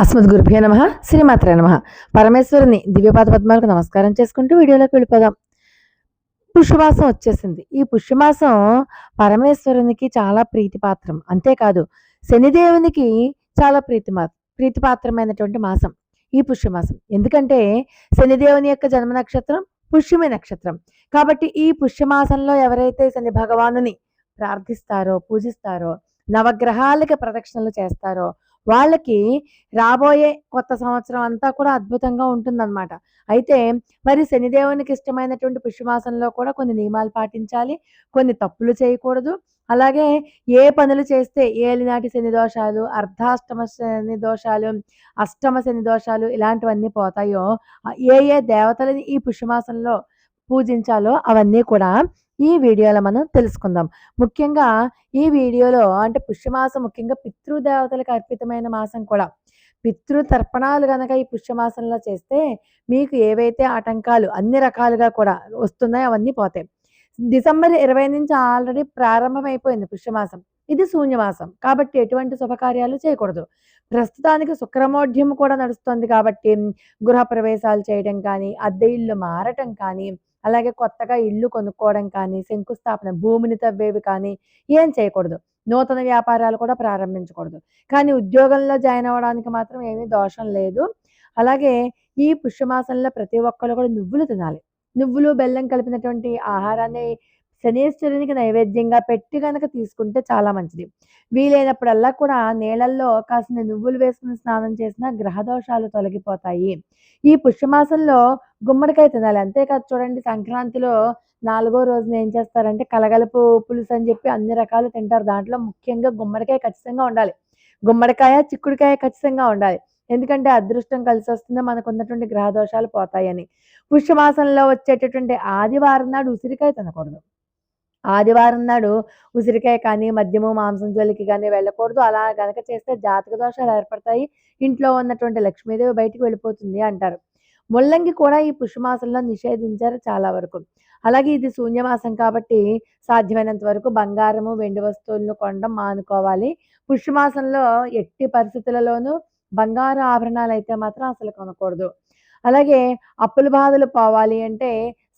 అస్మద్ గురుభ్యో నమ శ్రీమాత్రే నమ. పరమేశ్వరుని దివ్యపాద పద్మాలకు నమస్కారం చేసుకుంటూ వీడియోలోకి వెళ్ళిపోదాం. పుష్యమాసం వచ్చేసింది. ఈ పుష్యమాసం పరమేశ్వరునికి చాలా ప్రీతిపాత్రం. అంతేకాదు శనిదేవునికి చాలా ప్రీతిమా ప్రీతిపాత్రమైనటువంటి మాసం ఈ పుష్యమాసం. ఎందుకంటే శనిదేవుని యొక్క జన్మ నక్షత్రం పుష్యమి నక్షత్రం. కాబట్టి ఈ పుష్యమాసంలో ఎవరైతే శని భగవానుని ప్రార్థిస్తారో పూజిస్తారో నవగ్రహాలకి ప్రదక్షిణలు చేస్తారో వాళ్ళకి రాబోయే కొత్త సంవత్సరం అంతా కూడా అద్భుతంగా ఉంటుందన్నమాట. అయితే మరి శనిదేవునికి ఇష్టమైనటువంటి పుష్యమాసంలో కూడా కొన్ని నియమాలు పాటించాలి కొన్ని తప్పులు చేయకూడదు. అలాగే ఏ పనులు చేస్తే ఏలినాటి శని దోషాలు అర్ధాష్టమ శని దోషాలు అష్టమ శని దోషాలు ఇలాంటివన్నీ పోతాయో ఏ ఏ దేవతలని ఈ పుష్యమాసంలో పూజించాలో అవన్నీ కూడా ఈ వీడియోలో మనం తెలుసుకుందాం. ముఖ్యంగా ఈ వీడియోలో అంటే పుష్యమాసం ముఖ్యంగా పితృదేవతలకు అర్పితమైన మాసం కూడా. పితృ తర్పణాలు కనుక ఈ పుష్యమాసంలో చేస్తే మీకు ఏవైతే ఆటంకాలు అన్ని రకాలుగా కూడా వస్తున్నాయో అవన్నీ పోతాయి. డిసెంబర్ ఇరవై నుంచి ఆల్రెడీ ప్రారంభమైపోయింది పుష్యమాసం. ఇది శూన్యమాసం. కాబట్టి ఎటువంటి శుభకార్యాలు చేయకూడదు. ప్రస్తుతానికి శుక్రమోఢ్యం కూడా నడుస్తుంది కాబట్టి గృహ ప్రవేశాలు చేయడం కానీ అద్దె ఇల్లు మారటం కానీ అలాగే కొత్తగా ఇల్లు కొనుక్కోవడం కానీ శంకుస్థాపన భూమిని తవ్వేవి కానీ ఏం చేయకూడదు. నూతన వ్యాపారాలు కూడా ప్రారంభించకూడదు. కానీ ఉద్యోగంలో జాయిన్ అవ్వడానికి మాత్రం ఏమీ దోషం లేదు. అలాగే ఈ పుష్యమాసంలో ప్రతి ఒక్కరు కూడా నువ్వులు తినాలి. నువ్వులు బెల్లం కలిపినటువంటి ఆహారాన్ని శనేశ్వరునికి నైవేద్యంగా పెట్టి కనుక తీసుకుంటే చాలా మంచిది. వీలైనప్పుడల్లా కూడా నీళ్ళల్లో కాసిన నువ్వులు వేసుకుని స్నానం చేసిన గ్రహ దోషాలు తొలగిపోతాయి. ఈ పుష్యమాసంలో గుమ్మడికాయ తినాలి. అంతేకాదు చూడండి సంక్రాంతిలో నాలుగో రోజున ఏం చేస్తారంటే కలగలుపు పులుసు అని చెప్పి అన్ని రకాలు తింటారు. దాంట్లో ముఖ్యంగా గుమ్మడికాయ ఖచ్చితంగా ఉండాలి. గుమ్మడికాయ చిక్కుడుకాయ ఖచ్చితంగా ఉండాలి. ఎందుకంటే అదృష్టం కలిసి వస్తుంది మనకు ఉన్నటువంటి గ్రహ దోషాలు పోతాయని. పుష్యమాసంలో వచ్చేటటువంటి ఆదివారం నాడు ఉసిరికాయ తినకూడదు. ఆదివారం నాడు ఉసిరికాయ కానీ మద్యము మాంసం జోలికి కానీ వెళ్ళకూడదు. అలా గనక చేస్తే జాతక దోషాలు ఏర్పడతాయి. ఇంట్లో ఉన్నటువంటి లక్ష్మీదేవి బయటికి వెళ్ళిపోతుంది అంటారు. ముల్లంగి కూడా ఈ పుష్యమాసంలో నిషేధించారు చాలా వరకు. అలాగే ఇది శూన్యమాసం కాబట్టి సాధ్యమైనంత వరకు బంగారము వెండి వస్తువులను కొనడం మానుకోవాలి. పుష్యమాసంలో ఎట్టి పరిస్థితులలోనూ బంగారు ఆభరణాలు అయితే మాత్రం అసలు కొనకూడదు. అలాగే అప్పుల బాధలు పోవాలి అంటే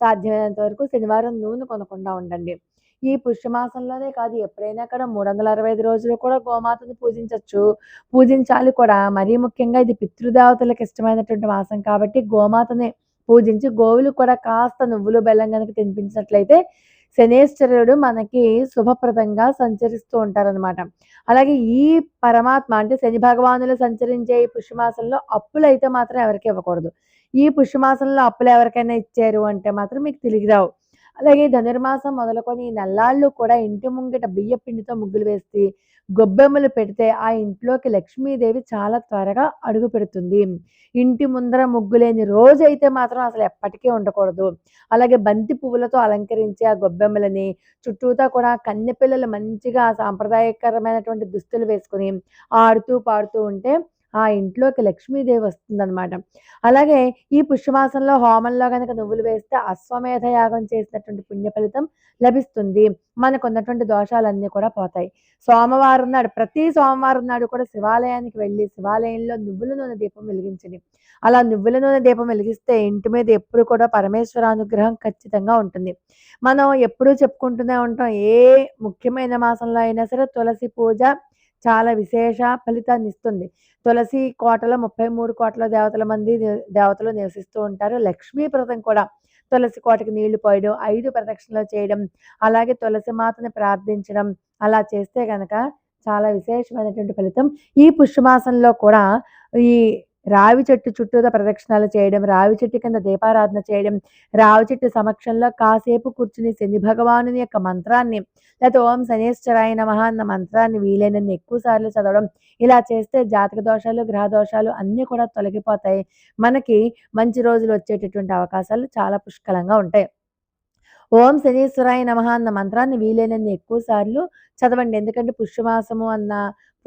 సాధ్యమైనంత వరకు శనివారం నూనె కొనకుండా ఉండండి. ఈ పుష్యమాసంలోనే కాదు ఎప్పుడైనా కూడా మూడు వందల అరవై ఐదు రోజులు కూడా గోమాతను పూజించవచ్చు పూజించాలి కూడా. మరీ ముఖ్యంగా ఇది పితృదేవతలకు ఇష్టమైనటువంటి మాసం కాబట్టి గోమాతని పూజించి గోవులు కూడా కాస్త నువ్వులు బెల్లం కనుక తినిపించినట్లయితే శనేశ్వరుడు మనకి శుభప్రదంగా సంచరిస్తూ ఉంటారనమాట అలాగే ఈ పరమాత్మ అంటే శని భగవానులు సంచరించే ఈ పుష్యమాసంలో అప్పులు అయితే మాత్రం ఎవరికి ఇవ్వకూడదు. ఈ పుష్యమాసంలో అప్పులు ఎవరికైనా ఇచ్చారు అంటే మాత్రం మీకు తిరిగి రావు. అలాగే ధనుర్మాసం మొదలుకొని నల్లాళ్ళు కూడా ఇంటి ముంగిట బియ్య పిండితో ముగ్గులు వేసి గొబ్బెమ్మలు పెడితే ఆ ఇంట్లోకి లక్ష్మీదేవి చాలా త్వరగా అడుగు పెడుతుంది. ఇంటి ముందర ముగ్గు లేని రోజు అయితే మాత్రం అసలు ఎప్పటికీ ఉండకూడదు. అలాగే బంతి పువ్వులతో అలంకరించి ఆ గొబ్బెమ్మలని చుట్టూతా కూడా కన్నెపిల్లలు మంచిగా సాంప్రదాయకరమైనటువంటి దుస్తులు వేసుకుని ఆడుతూ పాడుతూ ఉంటే ఆ ఇంట్లోకి లక్ష్మీదేవి వస్తుందన్నమాట. అలాగే ఈ పుష్యమాసంలో హోమంలో కనుక నువ్వులు వేస్తే అశ్వమేధ యాగం చేసినటువంటి పుణ్య ఫలితం లభిస్తుంది. మనకు ఉన్నటువంటి దోషాలన్నీ కూడా పోతాయి. సోమవారం నాడు ప్రతి సోమవారం నాడు కూడా శివాలయానికి వెళ్ళి శివాలయంలో నువ్వుల నూనె దీపం వెలిగించండి. అలా నువ్వుల నూనె దీపం వెలిగిస్తే ఇంటి మీద ఎప్పుడు కూడా పరమేశ్వర అనుగ్రహం ఖచ్చితంగా ఉంటుంది. మనం ఎప్పుడూ చెప్పుకుంటూనే ఉంటాం ఏ ముఖ్యమైన మాసంలో అయినా సరే తులసి పూజ చాలా విశేష ఫలితాన్ని ఇస్తుంది. తులసి కోటలో ముప్పై మూడు కోట్ల దేవతల మంది దేవతలు నివసిస్తూ ఉంటారు. లక్ష్మీ వ్రతం కూడా తులసి కోటకి నీళ్ళు పోయడం ఐదు ప్రదక్షిణలు చేయడం అలాగే తులసి మాతని ప్రార్థించడం అలా చేస్తే కనుక చాలా విశేషమైనటువంటి ఫలితం. ఈ పుష్యమాసంలో కూడా ఈ రావి చెట్టు చుట్టూతా ప్రదక్షిణాలు చేయడం రావి చెట్టు కింద దీపారాధన చేయడం రావి చెట్టు సమక్షంలో కాసేపు కూర్చుని శని భగవానుని యొక్క మంత్రాన్ని లేకపోతే ఓం శనేశ్వరాయ నమః అన్న మంత్రాన్ని వీలైనన్ని ఎక్కువ సార్లు చదవడం ఇలా చేస్తే జాతక దోషాలు గ్రహ దోషాలు అన్నీ కూడా తొలగిపోతాయి. మనకి మంచి రోజులు వచ్చేటటువంటి అవకాశాలు చాలా పుష్కలంగా ఉంటాయి. ఓం శనీశ్వరాయ నమః అన్న మంత్రాన్ని వీలైనన్ని ఎక్కువ సార్లు చదవండి. ఎందుకంటే పుష్యమాసము అన్న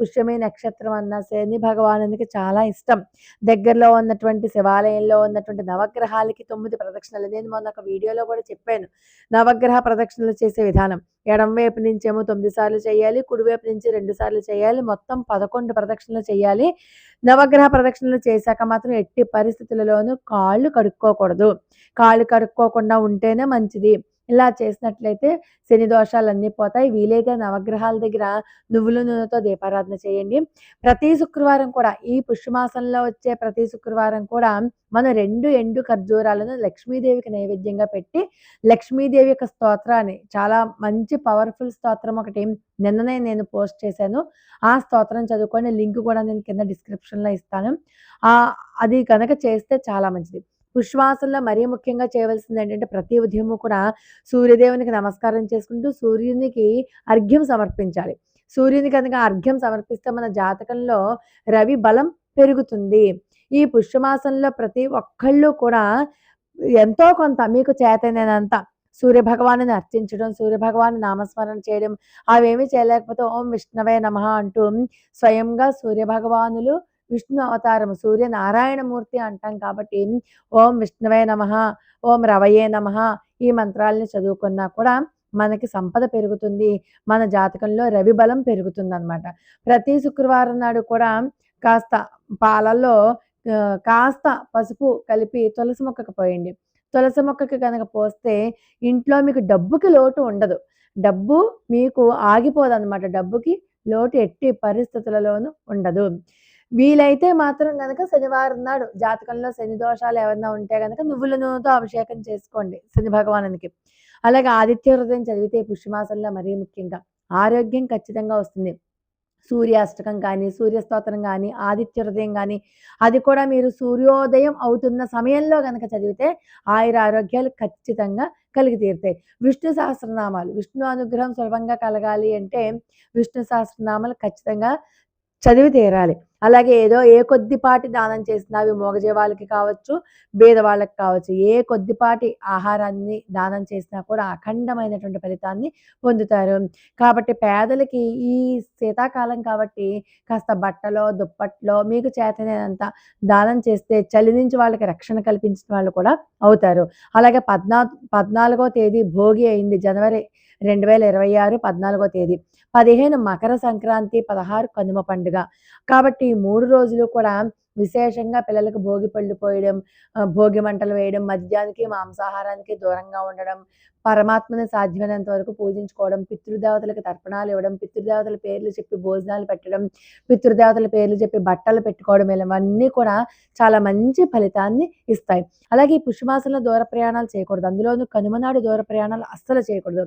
పుష్యమే నక్షత్రం అన్న శని భగవానునికి చాలా ఇష్టం. దగ్గరలో ఉన్నటువంటి శివాలయంలో ఉన్నటువంటి నవగ్రహాలకి తొమ్మిది ప్రదక్షిణలు. నేను మొన్న ఒక వీడియోలో కూడా చెప్పాను. నవగ్రహ ప్రదక్షిణలు చేసే విధానం. ఎడం వైపు నుంచి ఏమో తొమ్మిది సార్లు చేయాలి కుడివైపు నుంచి రెండు సార్లు చేయాలి మొత్తం పదకొండు ప్రదక్షిణలు చేయాలి. నవగ్రహ ప్రదక్షిణలు చేశాక మాత్రం ఎట్టి పరిస్థితులలోనూ కాళ్ళు కడుక్కోకూడదు. కాళ్ళు కడుక్కోకుండా ఉంటేనే మంచిది. ఇలా చేసినట్లయితే శని దోషాలన్నీ పోతాయి. వీలైతే నవగ్రహాల దగ్గర నువ్వుల నూనెతో దీపారాధన చేయండి. ప్రతి శుక్రవారం కూడా ఈ పుష్యమాసంలో వచ్చే ప్రతి శుక్రవారం కూడా మనం రెండు ఎండు ఖర్జూరాలను లక్ష్మీదేవికి నైవేద్యంగా పెట్టి లక్ష్మీదేవి యొక్క స్తోత్రాన్ని చాలా మంచి పవర్ఫుల్ స్తోత్రం ఒకటి నిన్ననే నేను పోస్ట్ చేశాను. ఆ స్తోత్రం చదువుకొని లింక్ కూడా నేను కింద డిస్క్రిప్షన్లో ఇస్తాను. అది కనుక చేస్తే చాలా మంచిది. పుష్వాసంలో మరీ ముఖ్యంగా చేయవలసింది ఏంటంటే ప్రతి ఉదయము కూడా సూర్యదేవునికి నమస్కారం చేసుకుంటూ సూర్యునికి అర్ఘ్యం సమర్పించాలి. సూర్యుని కనుక అర్ఘ్యం సమర్పిస్తే మన జాతకంలో రవి బలం పెరుగుతుంది. ఈ పుష్యమాసంలో ప్రతి ఒక్కళ్ళు కూడా ఎంతో కొంత మీకు చేతనేనంత సూర్య అర్చించడం సూర్య భగవాను నామస్మరణ చేయడం అవేమీ చేయలేకపోతే ఓం విష్ణవే నమ అంటూ స్వయంగా సూర్య భగవానులు విష్ణు అవతారము సూర్య నారాయణమూర్తి అంటాం కాబట్టి ఓం విష్ణవే నమ ఓం రవయే నమ ఈ మంత్రాలని చదువుకున్నా కూడా మనకి సంపద పెరుగుతుంది. మన జాతకంలో రవి బలం పెరుగుతుంది అనమాట ప్రతి శుక్రవారం నాడు కూడా కాస్త పాలల్లో కాస్త పసుపు కలిపి తులసి మొక్కకు పోయండి. తులసి మొక్కకి కనుక పోస్తే ఇంట్లో మీకు డబ్బుకి లోటు ఉండదు. డబ్బు మీకు ఆగిపోదు అనమాట డబ్బుకి లోటు ఎట్టి పరిస్థితులలోనూ ఉండదు. వీలైతే మాత్రం కనుక శనివారం నాడు జాతకంలో శని దోషాలు ఏమన్నా ఉంటే కనుక నువ్వుల నూనెతో అభిషేకం చేసుకోండి శని భగవానునికి. అలాగే ఆదిత్య హృదయం చదివితే పుష్యమాసంలో మరీ ముఖ్యంగా ఆరోగ్యం ఖచ్చితంగా వస్తుంది. సూర్యాష్టకం కానీ సూర్యస్తోత్రం కానీ ఆదిత్య హృదయం కానీ అది కూడా మీరు సూర్యోదయం అవుతున్న సమయంలో కనుక చదివితే ఆయుర ఆరోగ్యాలు ఖచ్చితంగా కలిగి తీరుతాయి. విష్ణు సహస్రనామాలు విష్ణు అనుగ్రహం సులభంగా కలగాలి అంటే విష్ణు సహస్రనామాలు ఖచ్చితంగా చదివి తీరాలి. అలాగే ఏదో ఏ కొద్దిపాటి దానం చేసినా అవి మోగజీవాలకి కావచ్చు బీదవాళ్ళకి కావచ్చు ఏ కొద్దిపాటి ఆహారాన్ని దానం చేసినా కూడా అఖండమైనటువంటి ఫలితాన్ని పొందుతారు. కాబట్టి పేదలకి ఈ శీతాకాలం కాబట్టి కాస్త బట్టలో దుప్పట్లో మీకు చేతనేదంత దానం చేస్తే చలి నుంచి వాళ్ళకి రక్షణ కల్పించిన వాళ్ళు కూడా అవుతారు. అలాగే పద్నా పద్నాలుగో తేదీ భోగి అయింది జనవరి రెండు వేల ఇరవై ఆరు పద్నాలుగో తేదీ. పదిహేను మకర సంక్రాంతి పదహారు కనుమ పండుగ. కాబట్టి ఈ మూడు రోజులు కూడా విశేషంగా పిల్లలకు భోగి పళ్ళు పోయడం భోగి మంటలు వేయడం మద్యానికి మాంసాహారానికి దూరంగా ఉండడం పరమాత్మని సాధ్యమైనంత వరకు పూజించుకోవడం పితృదేవతలకు తర్పణాలు ఇవ్వడం పితృదేవతల పేర్లు చెప్పి భోజనాలు పెట్టడం పితృదేవతల పేర్లు చెప్పి బట్టలు పెట్టుకోవడం ఇవన్నీ కూడా చాలా మంచి ఫలితాన్ని ఇస్తాయి. అలాగే ఈ పుష్యమాసంలో దూర ప్రయాణాలు చేయకూడదు. అందులోనూ కనుమనాడు దూర ప్రయాణాలు అస్సలు చేయకూడదు.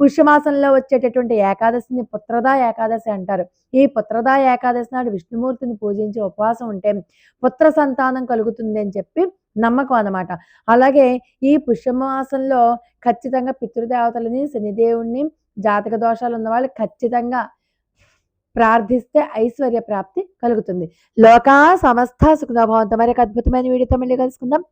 పుష్యమాసంలో వచ్చేటటువంటి ఏకాదశిని పుత్రదా ఏకాదశి అంటారు. ఈ పుత్రదా ఏకాదశి నాడు విష్ణుమూర్తిని పూజించి ఉపవాసం ఉంటే పుత్ర సంతానం కలుగుతుంది అని చెప్పి నమ్మకం అన్నమాట. అలాగే ఈ పుష్యమాసంలో ఖచ్చితంగా పితృదేవతలని శనిదేవుణ్ణి జాతక దోషాలు ఉన్న వాళ్ళు ఖచ్చితంగా ప్రార్థిస్తే ఐశ్వర్య ప్రాప్తి కలుగుతుంది. లోకా సమస్త సుఖ మరి అద్భుతమైన వీడియోతో మళ్ళీ కలుసుకుందాం.